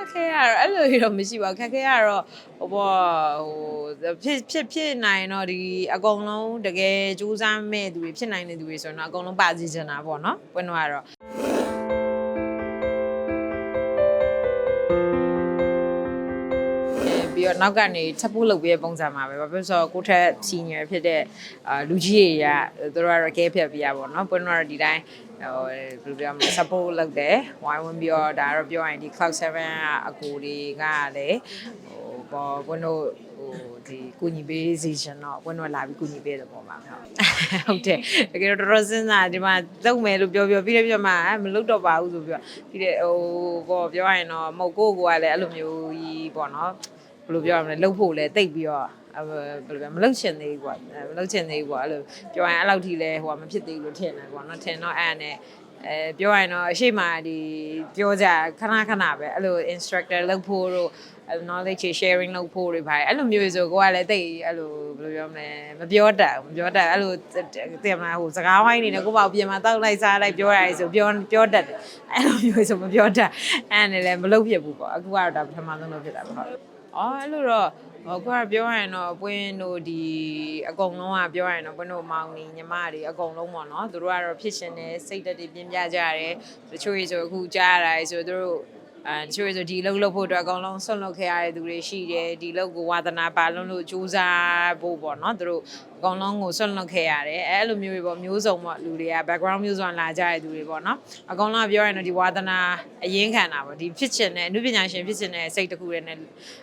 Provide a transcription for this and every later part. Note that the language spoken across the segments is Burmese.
က်ခဲရတော့အဲ့လိုကြီးတော့မရှိပါဘူးခက်ခဲရတော့ဟိုဘောဟိုဖြစ်ဖြစ်ဖြစ်နိုင်တော့ဒီအကုန်လုံးတကယ်စူးစမ်းမဲ့သူတွေဖြစ်နိုင်တဲ့သူတွေဆိုတော့အကုန်လုံးပါစီချင်တာပေါ့နော်ပွင့်တော့ကတော့ ပြီးတော့နောက်ကနေချက်ဖို့လုပ်ပေးတဲ့ပုံစံမှာပဲဘာဖြစ်လို့လဲဆိုတော့ကိုယ့်ထက် senior ဖြစ်တဲ့အာလူကြီးတွေကသူတို့ကတော့ကဲဖြတ်ပြရပါတော့ပွင့်တော့ဒီတိုင်းဟိုဘယ်လိုပြောမလဲ support လုပ်တယ်ဝိုင်းဝန်းပြီးတော့ဒါကတော့ပြောရရင်ဒီ cloud 7ကအကူတွေကလည်းဟိုပေါ်ဘွန်းတို့ဟိုဒီကုညီပေးစီချင်တော့ဘွန်းတို့လာပြီးကုညီပေးတယ်ပေါ့ပါဟုတ်ဟုတ်တယ်တကယ်တော့တော်တော်စဉ်းစားဒီမှာသုံးမယ်လို့ပြောပြောပြီးတော့ပြောမှမလုပ်တော့ပါဘူးဆိုပြီးတော့ပြီးတဲ့ဟိုပေါ်ပြောရရင်တော့မဟုတ်ကိုကိုကလည်းအဲ့လိုမျိုးကြီးပေါ့နော် ဘယ်လိုပြောရမလဲလှုပ်ဖို့လည်းတိတ်ပြီးတော့အဲဘယ်လိုပြောမလှုပ်ချင်သေးဘူးကွာမလှုပ်ချင်သေးဘူးကွာအဲ့လိုပြောရင်အဲ့လောက်ထိလဲဟိုကမဖြစ်သေးဘူးလို့ထင်တယ်ကွာနော်ထင်တော့အဲ့နဲ့အဲပြောရရင်တော့အရှိမဒီပြောကြခဏခဏပဲအဲ့လို instructor လုပ်ဖို့တို့အဲ့လို knowledge sharing လုပ်ဖို့တွေပါတယ်အဲ့လိုမျိုးဆိုကိုကလည်းတိတ်အဲ့လိုဘယ်လိုပြောမလဲမပြောတတ်ဘူးမပြောတတ်အဲ့လိုတင်မလားဟိုစကားဝိုင်းနေတယ်ကိုပေါ့ပြင်မှာတောက်လိုက်စားလိုက်ပြောရတယ်ဆိုပြောပြောတတ်တယ်အဲ့လိုမျိုးဆိုမပြောတတ်အဲ့နဲ့လည်းမလုပ်ဖြစ်ဘူးပေါ့အခုကတော့ဒါပထမဆုံးလုပ်ဖြစ်တာပေါ့ဟုတ် အော်အဲ့လိုတော့ဟိုကပြောရရင်တော့ပွင့်တို့ဒီအကုန်လုံးကပြောရရင်တော့ပွင့်တို့မောင်နေညီမတွေအကုန်လုံးပေါ့နော်သူတို့ကတော့ဖြစ်ရှင်တဲ့စိတ်တက်တွေပြင်းပြကြရတယ်တချို့ရေဆိုအခုကြားရတာရေဆိုသူတို့ အဲတချို့ရေဆိုဒီလောက်လောက်ဖို့အတွက်အကုန်လုံးဆွန့်လွတ်ခဲ့ရတဲ့သူတွေရှိတယ်ဒီလောက်ကိုဝါသနာပါလုံးလို့စူးစမ်းဖို့ပေါ့နော်သူတို့အကုန်လုံးကိုဆွန့်လွတ်ခဲ့ရတယ်အဲအဲ့လိုမျိုးတွေပေါ့မျိုးစုံပေါ့လူတွေက background မျိုးစုံလာကြတဲ့သူတွေပေါ့နော်အကုန်လုံးကပြောရရင်တော့ဒီဝါသနာအရင်ခံတာပေါ့ဒီဖြစ်ချင်တဲ့အမှုပညာရှင်ဖြစ်ချင်တဲ့စိတ်တစ်ခုတည်းနဲ့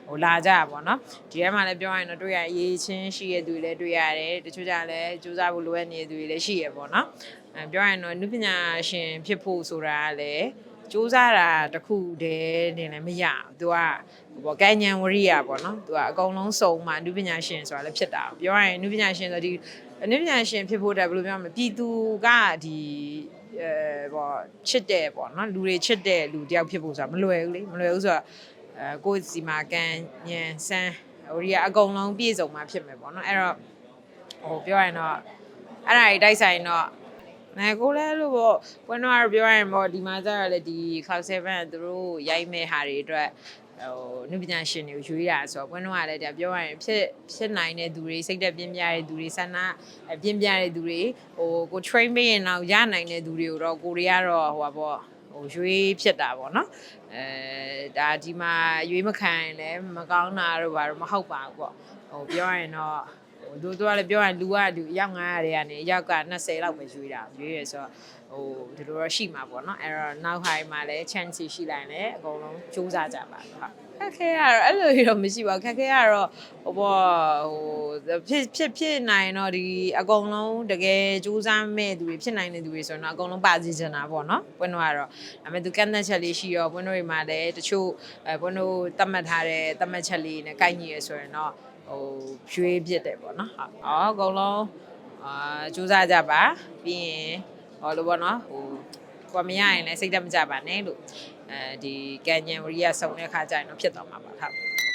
ဟိုလာကြတာပေါ့နော်ဒီထဲမှာလည်းပြောရရင်တော့တွေ့ရအရေးချင်းရှိတဲ့သူတွေလည်းတွေ့ရတယ်တချို့ကြလည်းစူးစမ်းဖို့လိုအပ်နေတဲ့သူတွေလည်းရှိရပေါ့နော်အဲပြောရရင်တော့အမှုပညာရှင်ဖြစ်ဖို့ဆိုတာကလည်း စူးစမ်းတာတစ်ခုတည်းနေလည်းမရဘူးသူကဟိုပေါ့ကញ្ញံဝရိယပေါ့နော်သူကအကုန်လုံးစုံမှအမှုပညာရှင်ဆိုတာလည်းဖြစ်တာပြောရရင်အမှုပညာရှင်ဆိုဒီအမှုပညာရှင်ဖြစ်ဖို့တက်ဘယ်လိုပြောမလဲပြည်သူကဒီအဲပေါ့ချစ်တယ်ပေါ့နော်လူတွေချစ်တဲ့လူတယောက်ဖြစ်ဖို့ဆိုတာမလွယ်ဘူးလေမလွယ်ဘူးဆိုတော့အဲကိုယ်စီမာကန်းညံစမ်းဟိုဒီကအကုန်လုံးပြည့်စုံမှဖြစ်မယ်ပေါ့နော်အဲ့တော့ဟိုပြောရရင်တော့အဲ့ဒါကြီးတိုက်ဆိုင်တော့ အဲကိုလည်းလို့ပေါ့ဘွန်းတော့ပြောရရင်ပေါ့ဒီမှာကျတော့လေဒီ Cloud 7ကသူတို့ရိုက်မဲ့ဟာတွေအတွက်ဟိုနုပညာရှင်တွေကိုရွေးတာဆိုတော့ဘွန်းတော့ကလည်းဒါပြောရရင်ဖြစ်ဖြစ်နိုင်တဲ့သူတွေစိတ်သက်ပြင်းပြတဲ့သူတွေဆန္ဒပြင်းပြတဲ့သူတွေဟိုကို train ပေးရင်တော့ရနိုင်တဲ့သူတွေကိုတော့ကိုရီးယားတော့ဟိုပါပေါ့ဟိုရွေးဖြစ်တာပေါ့နော်အဲဒါဒီမှာရွေးမခံရင်လည်းမကောင်းတာတော့ဘာလို့မဟုတ်ပါဘူးပေါ့ဟိုပြောရရင်တော့ဟို သူတို့ကလည်းပြောရင်လူကလူအယောက်900တွေကနေအယောက်က20လောက်ပဲရွေးတာရွေးရဆိုတော့ဟိုဒီလိုတော့ရှိမှာပေါ့နော်အဲ့တော့နောက်ဟိုင်းမှာလည်း chance ရှိလိုက်ရင်လည်းအကုန်လုံးစူးစမ်းကြပါဟုတ်ခက်ခဲရတော့အဲ့လိုကြီးတော့မရှိပါဘူးခက်ခဲရတော့ဟိုဘောဟိုဖြစ်ဖြစ်ဖြစ်နိုင်တော့ဒီအကုန်လုံးတကယ်စူးစမ်းမဲ့သူတွေဖြစ်နိုင်တဲ့သူတွေဆိုတော့အကုန်လုံးပါစီချင်တာပေါ့နော်ပွင့်တော့ကတော့ဒါပေမဲ့သူကန့်သက်ချက်လေးရှိရောပွင့်တို့တွေမှာလည်းတချို့အဲပွင့်တို့သတ်မှတ်ထားတဲ့သတ်မှတ်ချက်လေးနဲ့ကိုက်ညီရဆိုရင်တော့ ဟိုရွှေပြစ်တယ်ပေါ့နော်ဟုတ်အော်အကုန်လုံးအာစူးစမ်းကြပါပြီးရင်ဟောလို့ပေါ့နော်ဟိုကိုမရရင်လည်းစိတ်တက်မကြပါနဲ့လို့အဲဒီကန်ညံဝရီယာစုံတဲ့ခါကျရင်တော့ဖြစ်သွားမှာပါဟုတ်